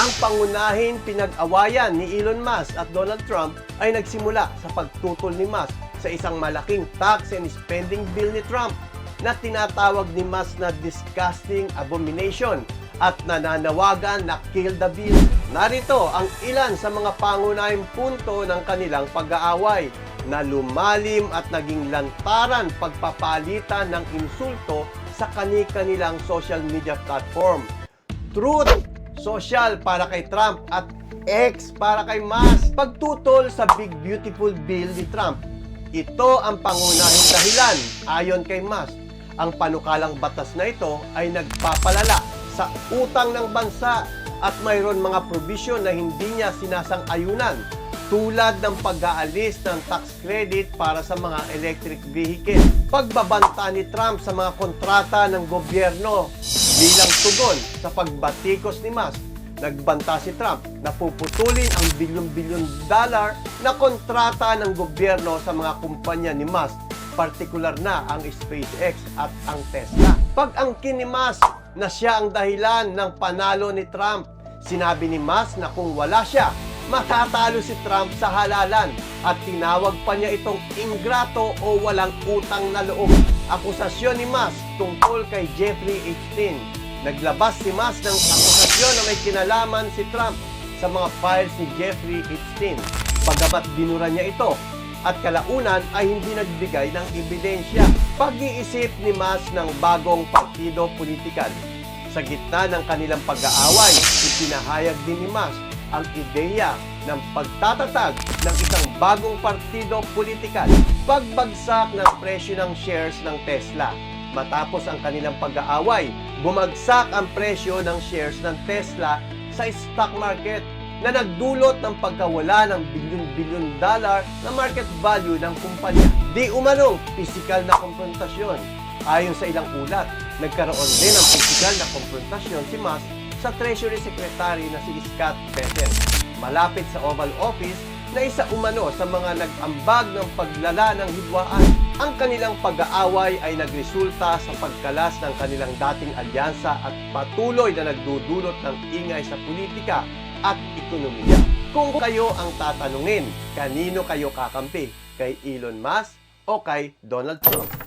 Ang pangunahing pinag-awayan ni Elon Musk at Donald Trump ay nagsimula sa pagtutol ni Musk sa isang malaking tax and spending bill ni Trump na tinatawag ni Musk na disgusting abomination at nananawagan na kill the bill. Narito ang ilan sa mga pangunahing punto ng kanilang pag-aaway na lumalim at naging lantaran pagpapalitan ng insulto sa kani-kanilang social media platform. Truth Social para kay Trump at X para kay Mas. Pagtutol sa Big Beautiful Bill ni Trump. Ito ang pangunahing dahilan ayon kay Mas. Ang panukalang batas na ito ay nagpapalala sa utang ng bansa at mayroon mga provision na hindi niya sinasang-ayunan tulad ng pag-aalis ng tax credit para sa mga electric vehicle. Pagbabanta ni Trump sa mga kontrata ng gobyerno bilang tugon sa pagbatikos ni Musk, nagbanta si Trump na puputulin ang bilyon-bilyon dollar na kontrata ng gobyerno sa mga kumpanya ni Musk, partikular na ang SpaceX at ang Tesla. Pag-angkin ni Musk na siya ang dahilan ng panalo ni Trump, sinabi ni Musk na kung wala siya, matatalo si Trump sa halalan at tinawag pa niya itong ingrato o walang utang na loob. Akusasyon ni Musk tungkol kay Jeffrey Epstein. Naglabas si Musk ng akusasyon na may kinalaman si Trump sa mga files ni Jeffrey Epstein. Pagamat binura niya ito at kalaunan ay hindi nagbigay ng ebidensya. Pag-iisip ni Musk ng bagong partido politikal. Sa gitna ng kanilang pag-aaway, ipinahayag din ni Musk ang ideya ng pagtatatag ng isang bagong partido politikal. Pagbagsak ng presyo ng shares ng Tesla. Matapos ang kanilang pag-aaway, bumagsak ang presyo ng shares ng Tesla sa stock market na nagdulot ng pagkawala ng bilyon-bilyon dollar na market value ng kumpanya. Di umanong pisikal na konfrontasyon. Ayon sa ilang ulat, nagkaroon din ng pisikal na konfrontasyon si Musk sa Treasury Secretary na si Scott Bessent, malapit sa Oval Office na isa umano sa mga nag-ambag ng paglala ng hidwaan. Ang kanilang pag-aaway ay nagresulta sa pagkalas ng kanilang dating alyansa at patuloy na nagdudulot ng ingay sa politika at ekonomiya. Kung kayo ang tatanungin, kanino kayo kakampi? Kay Elon Musk o kay Donald Trump?